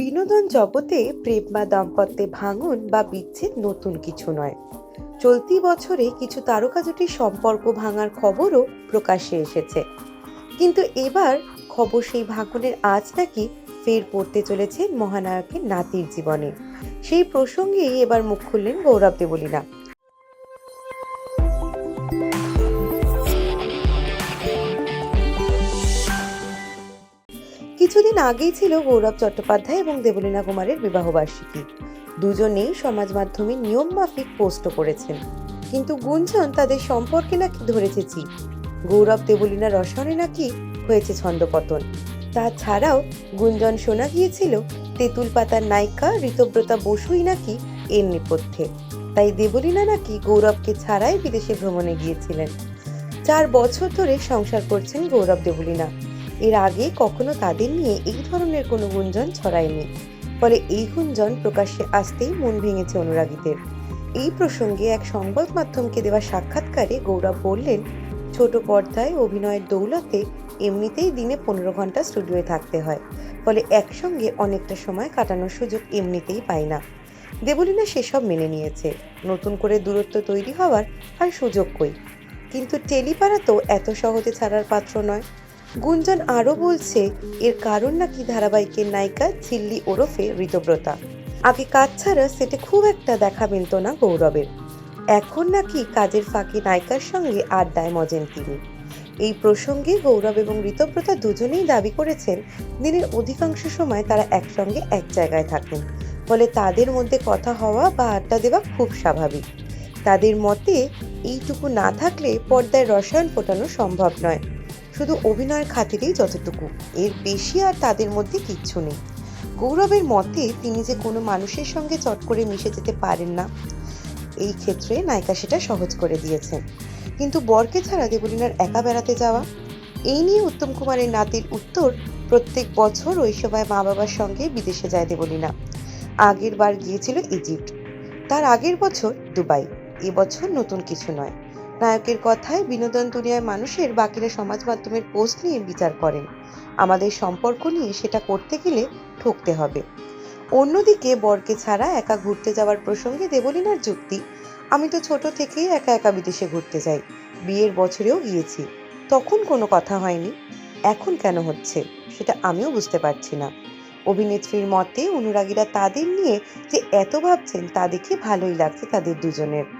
বিনোদন জগতে প্রেম বা দাম্পত্যে ভাঙন বা বিচ্ছেদ নতুন কিছু নয়। চলতি বছরে কিছু তারকা জুটির সম্পর্ক ভাঙার খবরও প্রকাশ্যে এসেছে। কিন্তু এবার খবর সেই ভাঙনের আজ নাকি ফের পড়তে চলেছে মহানায়কের নাতির জীবনে। সেই প্রসঙ্গেই এবার মুখ খুললেন গৌরব দেবলীনা। কিছুদিন আগেই ছিল গৌরব চট্টোপাধ্যায় এবং দেবলীনা কুমারের বিবাহবার্ষিকী। দুজনেই সমাজ মাধ্যমে নিয়ম মাফিক পোস্টও করেছেন। কিন্তু গুঞ্জন তাদের সম্পর্কে নাকি ধরেছে চি গৌরব, দেবলীনা রসায়নে নাকি হয়েছে ছন্দপতন। তাছাড়াও গুঞ্জন শোনা গিয়েছিল, তেঁতুল পাতার নায়িকা ঋতব্রতা বসুই নাকি এর নেপথ্যে। তাই দেবলীনা নাকি গৌরবকে ছাড়াই বিদেশে ভ্রমণে গিয়েছিলেন। চার বছর ধরে সংসার করছেন গৌরব, দেবলীনা। এর আগে কখনো তাদের নিয়ে এই ধরনের কোনো গুঞ্জন ছড়ায়নি। ফলে এই গুঞ্জন প্রকাশ্যে আসতেই মন ভেঙেছে অনুরাগীদের। এই প্রসঙ্গে এক সংবাদ মাধ্যমকে দেওয়া সাক্ষাৎকারে গৌরব বললেন, ছোট পর্দায় অভিনয়ের দৌলতে এমনিতেই দিনে পনেরো ঘণ্টা স্টুডিওয়ে থাকতে হয়। ফলে একসঙ্গে অনেকটা সময় কাটানোর সুযোগ এমনিতেই পাই না। দেবলীনা সেসব মেনে নিয়েছে। নতুন করে দূরত্ব তৈরি হওয়ার আর সুযোগ কই? কিন্তু টেলিপাড়া তো এত সহজে ছাড়ার পাত্র নয়। গুঞ্জন আরও বলছে, এর কারণ নাকি ধারাবাহিকের নায়িকা ঝিল্লি ওরফে ঋতব্রতা আগে কাজ ছাড়া সেটে খুব একটা দেখা মিলত না গৌরবের। এখন নাকি কাজের ফাঁকে নায়িকার সঙ্গে আড্ডায় মজেন তিনি। এই প্রসঙ্গে গৌরব এবং ঋতব্রতা দুজনেই দাবি করেছেন, দিনের অধিকাংশ সময় তারা একসঙ্গে এক জায়গায় থাকেন। ফলে তাদের মধ্যে কথা হওয়া বা আড্ডা দেওয়া খুব স্বাভাবিক। তাদের মতে, এইটুকু না থাকলে পর্দায় রসায়ন ফোটানো সম্ভব নয়। শুধু অভিনয়ের খাতিরেই যতটুকু। এর বেশি আর তাদের মধ্যে কিচ্ছু নেই। গৌরবের মতে তিনি যে কোনো মানুষের সঙ্গে চট করে মিশে যেতে পারেন না, এই ক্ষেত্রে নায়িকা সেটা সহজ করে দিয়েছেন। কিন্তু বরকে ছাড়া দেবলীনার একা বেড়াতে যাওয়া, এই নিয়ে উত্তম কুমারের নাতির উত্তর, প্রত্যেক বছর ওই সময় মা বাবার সঙ্গে বিদেশে যায় দেবলীনা। আগের বার গিয়েছিল ইজিপ্ট। তার আগের বছর দুবাই। এবছর নতুন কিছু নয়। নায়কের কথায় বিনোদন দুনিয়ায় মানুষের বাকিরা সমাজ মাধ্যমের পোস্ট নিয়ে বিচার করেন। আমাদের সম্পর্ক নিয়ে সেটা করতে গেলে ঠকতে হবে। অন্যদিকে বরকে ছাড়া একা ঘুরতে যাওয়ার প্রসঙ্গে দেবলীনার যুক্তি, আমি তো ছোট থেকেই একা একা বিদেশে ঘুরতে যাই। বিয়ের বছরেও গিয়েছি। তখন কোনো কথা হয়নি। এখন কেন হচ্ছে? সেটা আমিও বুঝতে পারছি না। অভিনেত্রীর মতে অনুরাগীরা তাদের নিয়ে যে এত ভাবছেন তা দেখে ভালোই লাগছে তাদের দুজনের।